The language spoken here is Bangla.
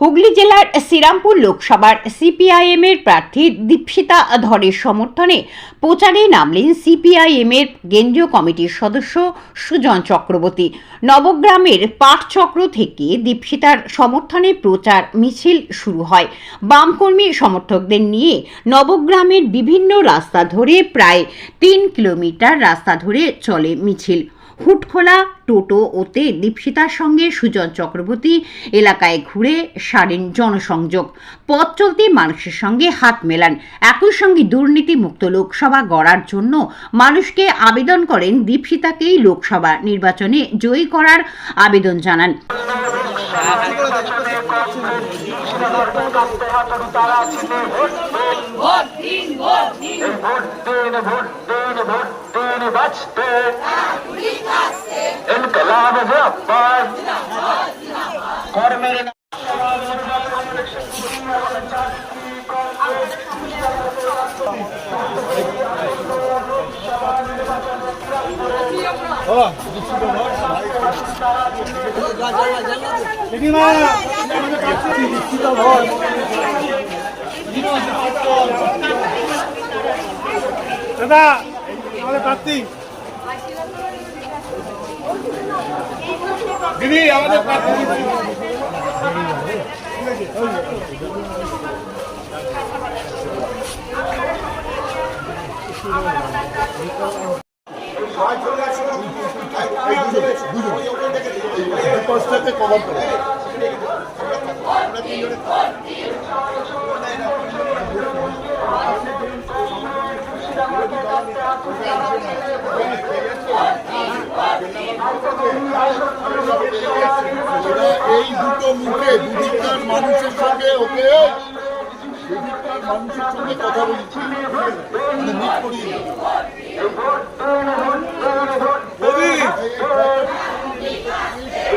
হুগলি জেলার শ্রীরামপুর লোকসভার সিপিআইএম এর প্রার্থী দীপশিতা ধরের সমর্থনে প্রচারে নামলেন সিপিআইএম এর কেন্দ্রীয় কমিটির সদস্য সুজন চক্রবর্তী। নবগ্রামের পাঠচক্র থেকে দীপশিতার সমর্থনে প্রচার মিছিল শুরু হয়। বামকর্মী সমর্থকদের নিয়ে নবগ্রামের বিভিন্ন রাস্তা ধরে প্রায় তিন কিলোমিটার রাস্তা ধরে চলে মিছিল। হুটখোলা, টোটো ওতে দীপশিতার সঙ্গে সুজন চক্রবর্তী এলাকায় ঘুরে সারেন জনসংযোগ। পথ চলতে মানুষের সঙ্গে হাত মেলান। একই সঙ্গে দুর্নীতি মুক্ত লোকসভা গড়ার জন্য মানুষকে আবেদন করেন দীপশিতাকেই লোকসভা নির্বাচনে জয়ী করার আবেদন জানান। ভোট দিন ভোট দিন ভোট দিন ভোট দিন ভোট দিন বাঁচতে ইনকলাব কর্মের দাদা আমাদের প্রার্থী। দিদি আমাদের প্রার্থী। কভার করে এই দুটো মুখে দুদিককার মানুষের সঙ্গে ওকে দুদিককার মানুষের সঙ্গে কথা বলছি। মানে মিট করিয়ে